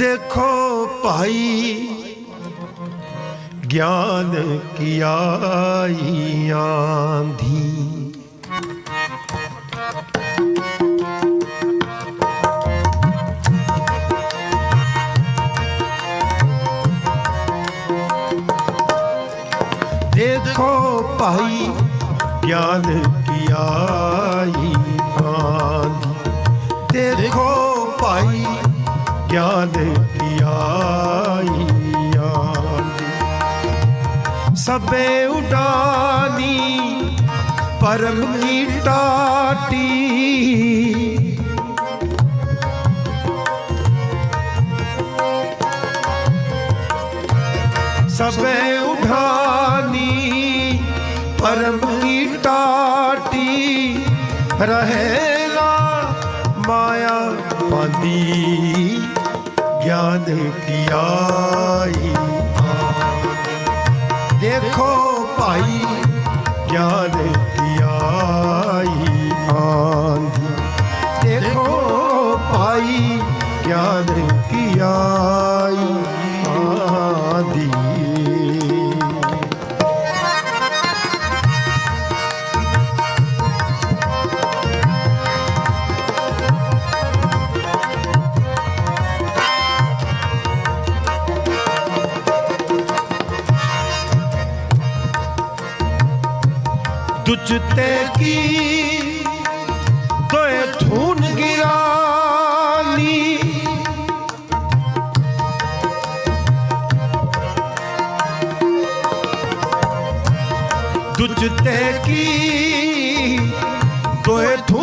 ਦੇਖੋ ਭਾਈ ਗਿਆਨ ਕੀ ਆਈ ਆਂਧੀ ਦੇਖੋ ਭਾਈ ਗਿਆਨ ਸਭੇ ਉਡਾਨੀ, ਪਰਮ ਕੀ ਟਾਟੀ। ਸਭੇ ਉਡਾਨੀ, ਪਰਮ ਕੀ ਟਾਟੀ। ਰਹੇਗਾ ਮਾਇਆ ਪਾਦੀ, ਗਿਆਨ ਕੀ ਆਈ। ਦੁਚਤੇ ਕੀ? ਤੋਏ ਧੂਨ ਗਿਰਾਨੀ। ਦੁਚਤੇ ਕੀ? ਤੋਏ ਧੂਨ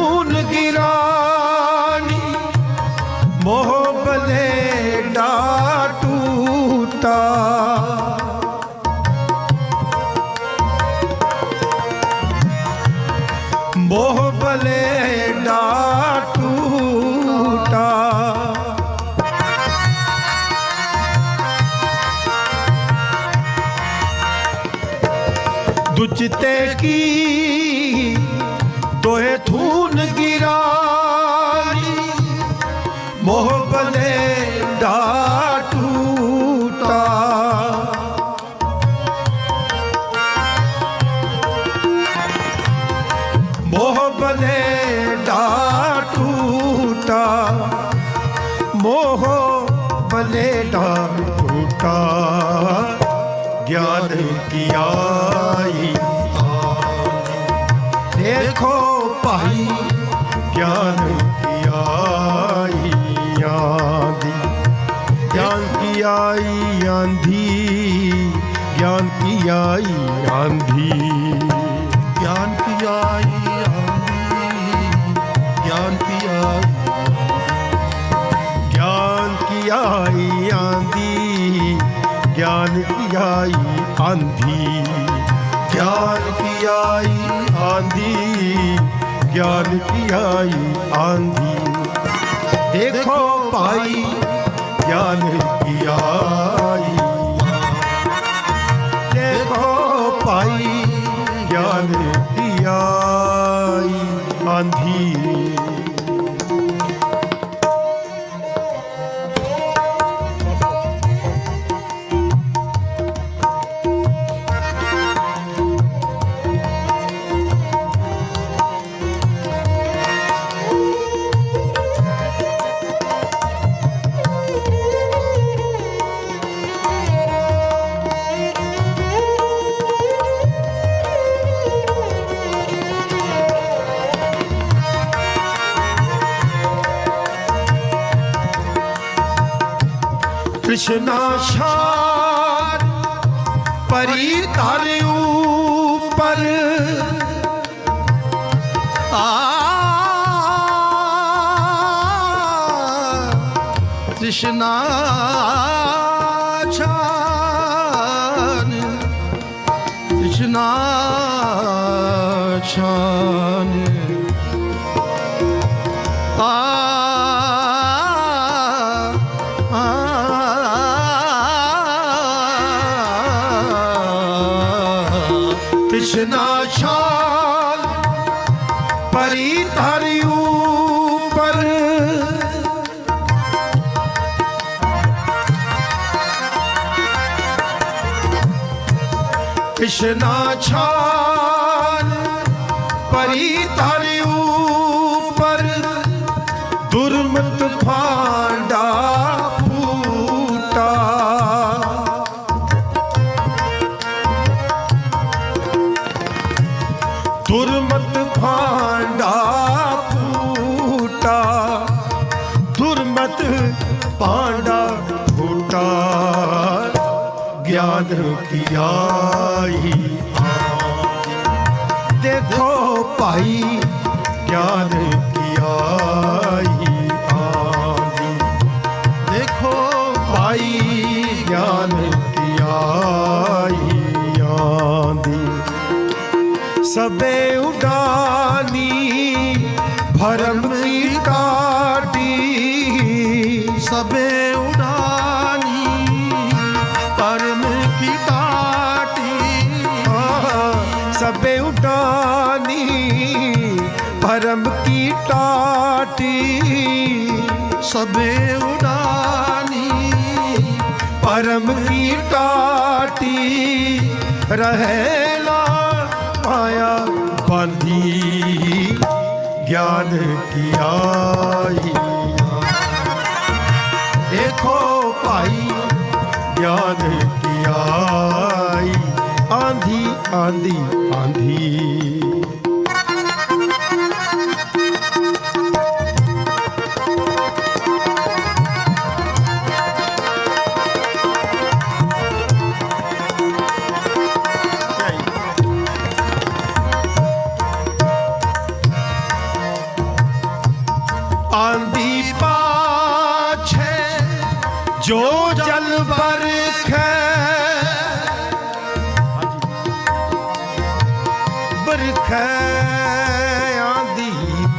ਕਾ ਫੂਕਾ ਗਿਆਨ ਕੀ ਆਈ? ਦੇਖੋ ਭਾਈ ਗਿਆਨ ਕੀ ਆਈ ਆਂਦੀ? ਗਿਆਨ ਕੀ ਆਈ ਆਂਦੀ? ਗਿਆਨ ਕੀ ਆਈ ਆਂਦੀ? ਗਿਆਨ ਕੀ ਆਈ ਆਂਦੀ? ਗਿਆਨ ਕੀ ਆਈ ਗਿਆਨ ਕੀ ਆਈ ज्ञान की आई आंधी ज्ञान की आई आंधी ज्ञान की आई आंधी देखो भाई ज्ञान की आई देखो भाई ज्ञान की आई आंधी ਤ੍ਰਿਸ਼ਨਾ ਸ਼ਾਰ ਪਰੀ ਧਰ ਉਪਰ ਆ ਤ੍ਰਿਸ਼ਨਾ ਛਾਨ ਤ੍ਰਿਸ਼ਨਾ ਛਾਨ ਸ਼ਾਲ ਪਰੀ ਧਰਿ ਉਪਰ ਕਿਸ਼ਨਾ ਛਾਲ ਪਰੀ ਧਰਿ ਦੇਖੋ ਭਾਈ ਗਿਆਨ ਕੀਆਈ ਆਂਦੀ ਦੇਖੋ ਭਾਈ ਗਿਆਨ ਕੀਆਈ ਆਂਦੀ ਸਬੇ ਉਡਾਨੀ ਭਰਮ ਕੀ ਟਾਟੀ? ਸਬੇ ਉਡਾਨੀ। ਪਰਮ ਕੀ ਟਾਟੀ? ਰਹਿਲਾ ਮਾਇਆ ਬੰਦੀ ਗਿਆਨ ਕੀ ਆਈ? ਦੇਖੋ ਭਾਈ ਗਿਆਨ ਕੀ ਆਈ? ਆਂਧੀ ਆਂਧੀ ਆਂਧੀ।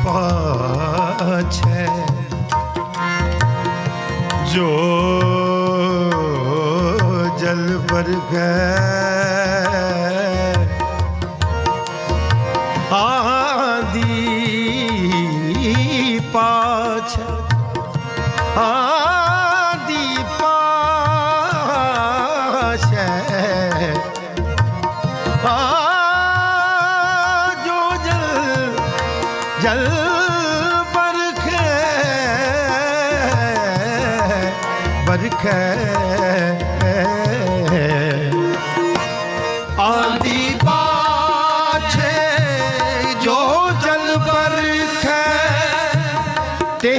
ਪਾਛੇ ਜੋ ਜਲ ਬਰਖੈ ਆਦੀ ਜਲ ਬਰਖੇ ਬਰਖੇ ਆਂਦੀ ਪਾਛੇ ਜੋ ਜਲ ਬਰਖੇ ਤੇ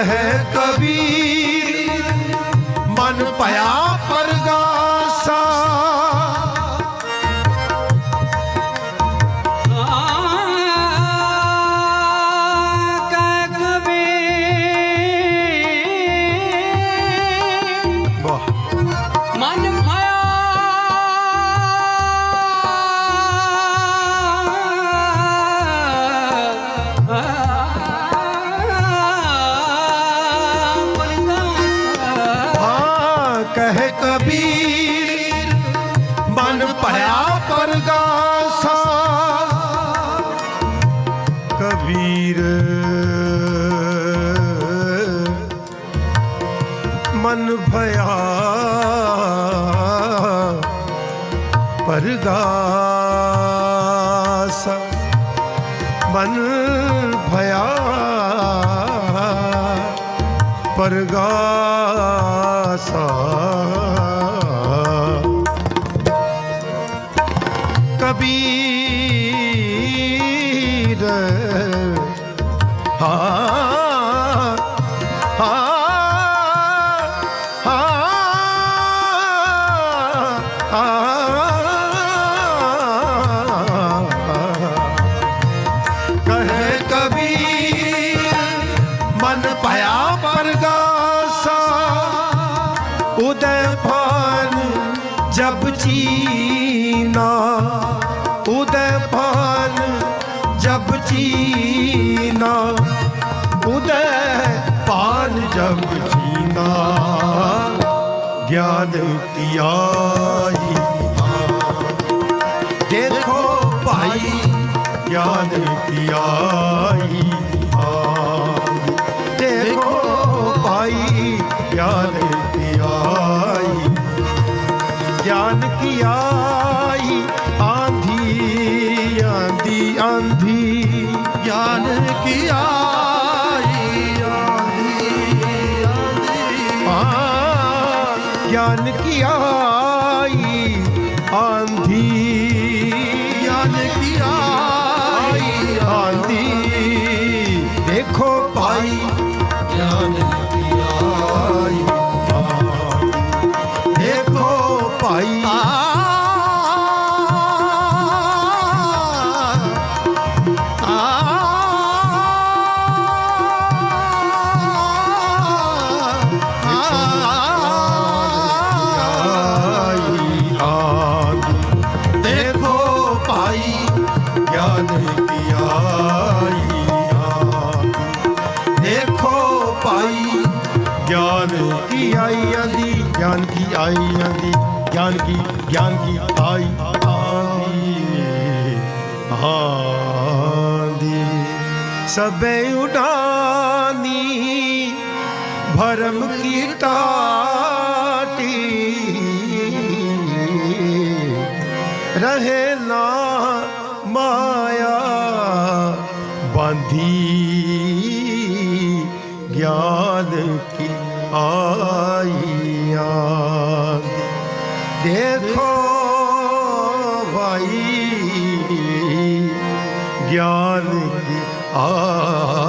ਕਹੇ ਕਬੀਰ ਕਹੇ ਕਬੀਰ ਮਨ ਭਇਆ ਪਰਗਾਸਾ ਕਬੀਰ ਮਨ ਭਇਆ ਪਰਗਾਸਾ ਮਨ ਭਇਆ ਪਰਗਾਸਾ ਕਬੀ ਚੀਨਾ ਉਦੈ ਪਾਨ ਜਮ ਚੀਨਾ ਗਿਆਨ ਪਿਆਈ ਦੇਖੋ ਭਾਈ, ਗਿਆਨ ਪਿਆਈ ਭਾਈ, ਗਿਆਨ ਪਿਆਈ ਗਿਆਨ ਕੀ ਆਈ? ਆਂਧੀ ਆਂਧੀ ਆਂਧੀ। ਗਿਆਨ ਕੀ ਆਈ ਆਂਧੀ ਗਿਆਨ ਕੀ ਆਈ ਆਂਧੀ। ਦੇਖੋ ਭਾਈ। ਗਿਆਨ सबे उड़ानी भरम की टाटी। रहे ना माया बांधी ज्ञान की आइया। देखो 啊。